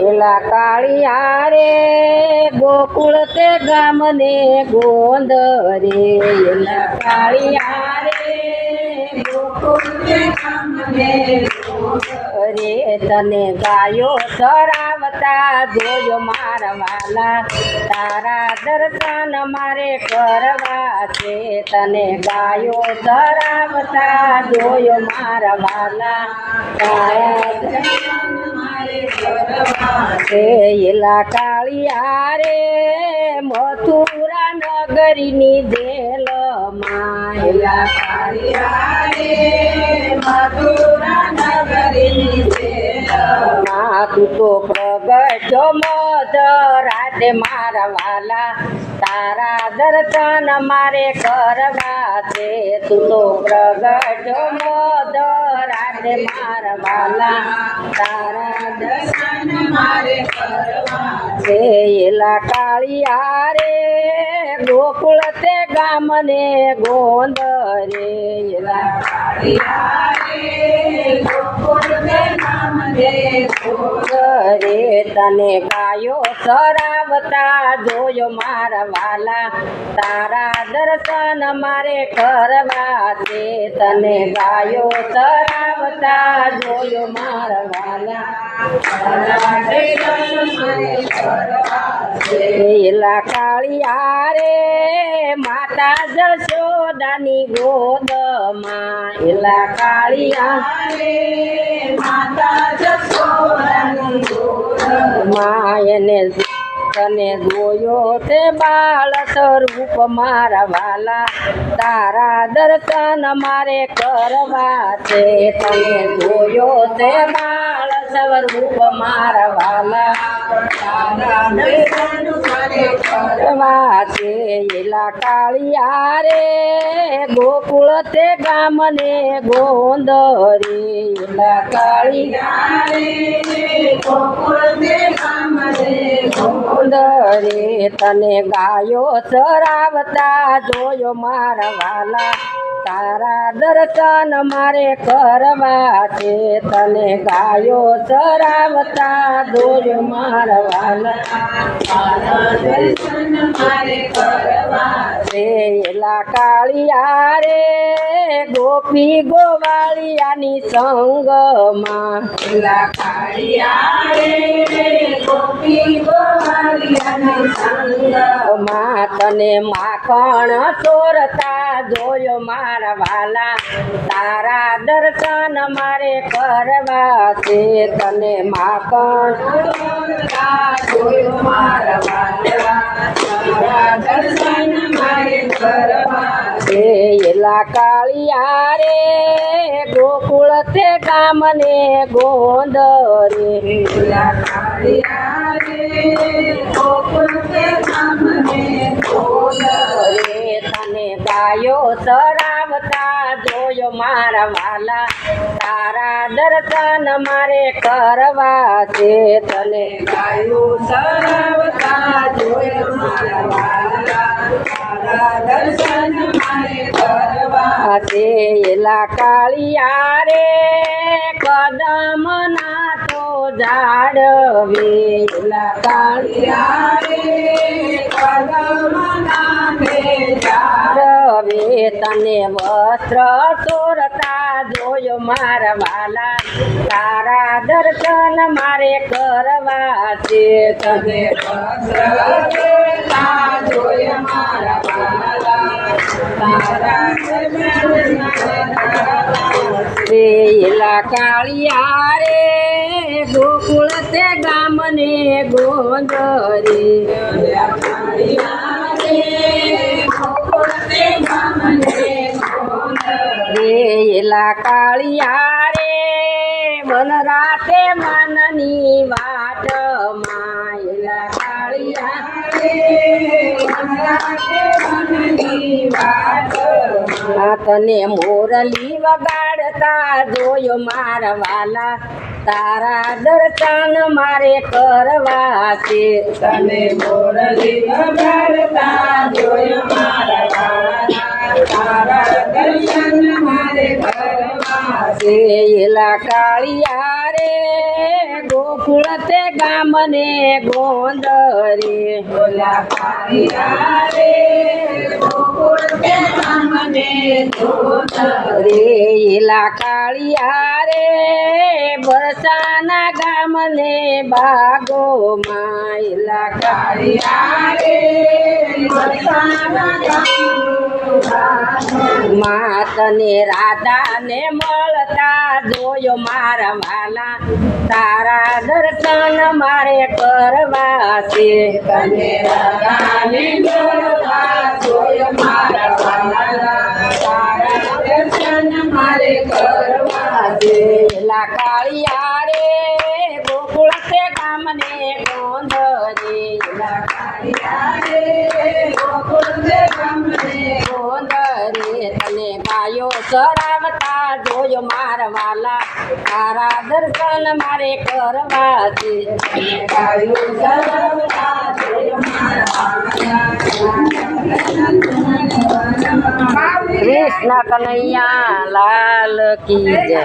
એલા કાળિયા રે ગોકુળ તે ગામને ગોંદ રે. એલા કાળિયા રે ગોકુળ તે ગામને રે તને ગાયો ધરાવતા. જોયો મારા વાલા, તારા દર્શન મારે કરવા છે. તને ગાયો ધરાવતા. જોયો મારા વાલા, તારા દર્શન એલા કાળિયા રે, મથુરા નગરીની જેલમાં એલા કાળિયા રે મથુરા નગરીની જેલમાં તું તો પ્રગટો મધ રાતે મારા વાલા તારા દર્શન મારે કરવા છે તું તો પ્રગટો મોદ રાતે મારા વાલા તારા દર્શન મારે કરવા છે એલા કાળિયા રે ગોકુળ તે ગામને ગોંદ રે રે. તને ગાયો સરાવતા જોયો મારા વાલા. તારા દર્શન મારે કરવા છે. તને ગાયો સરાવતા જોયો મારા વાલા. એલા કાળિયા રે માતા જશોદાની ગોદમાં. એલા કાળિયા રે માતા જશોદાની ગોદમાં. એને તને જોયો તે બાળ સ્વરૂપ મારા વાલા. તારા દર્શન મારે કરવા છે. તને જોયો તે બાળ સ્વરૂપ મારા વાલા. કાળિયા રે ગોકુળ તે ગામને ગોંદ રે એલા કાળિયા રે ગોકુળ તે ગામને ગોંદ રે તને ગાયો ચરાવતા જોયો મારા વાલા. તારા દર્શન મારે કરવા છે. તને ગાયો ચરાવતા જોયો મારવાના. કાળિયા રે, ગોપી ગોવાળિયાની સંગમાં. કાળિયા રે, ગોપી ગોવાળિયાની સંગમાં. તને માખણ ચોરતા જોયો મારા વાલા તારા દર્શન મારે કરવા છે. તને છે એલા કાળિયા રે ગોકુળ તે ગામને ગોંદ રે કાળિયા રે ગોકુળ તે ગામને ગોંદ રે તને ગાયો સરાવતા જોયો મારા વાલા. તારા દર્શન મારે કરવા છે. તને ગાયો સરાવતા એલા કાળિયા રે કદમ ના તો જાડવે. એલા કાળિયા રે કદમ ના જાડવે તને વસ્ત્ર ચોરતા જોયો મારા વાલા. તારા દર્શન મારે કરવા છે. તને એલા કાળિયા રે, ગોકુળ તે ગામને ગોંદ રે કાળિયા મન રાતે મનની વાટ માયલા કાળિયા તને મોરલી વગાડતા જોયો મારા વાલા, તારા દર્શન મારે કરવા છે. તને મોરલી વગાડતા જોયો મારા તારા દર્શન એલા કાળિયા રે ગોકુળ તે ગામને ગોંદરે. ઓલા કાળિયા રે ગોકુળ તે ગામને ગોંદરે. એલા કાળિયા રે બરસાના ગામને બાગો માં એલા કાળિયા રે બરસાના માતને રાધાને મળતા જોયો મારા વાલા. તારા દર્શન મારે કરવા છે. તને રાધાને મળતા જોયો મારા વાલા. તારા દર્શન મારે કરવા છે. એલા કાળિયા રે ગોકુળ તે ગામને ગોંધરે એલા કાળિયા રે ગોકુળ તે ગામને ગોંધરે તને ગાયો ચરાવતા જોયો મારા વાલા તારા દર્શન મારે કરવા છે તને ગાયો ચરાવતા જોયો મારા વાલા કૃષ્ણ કનૈયા લાલ કી જય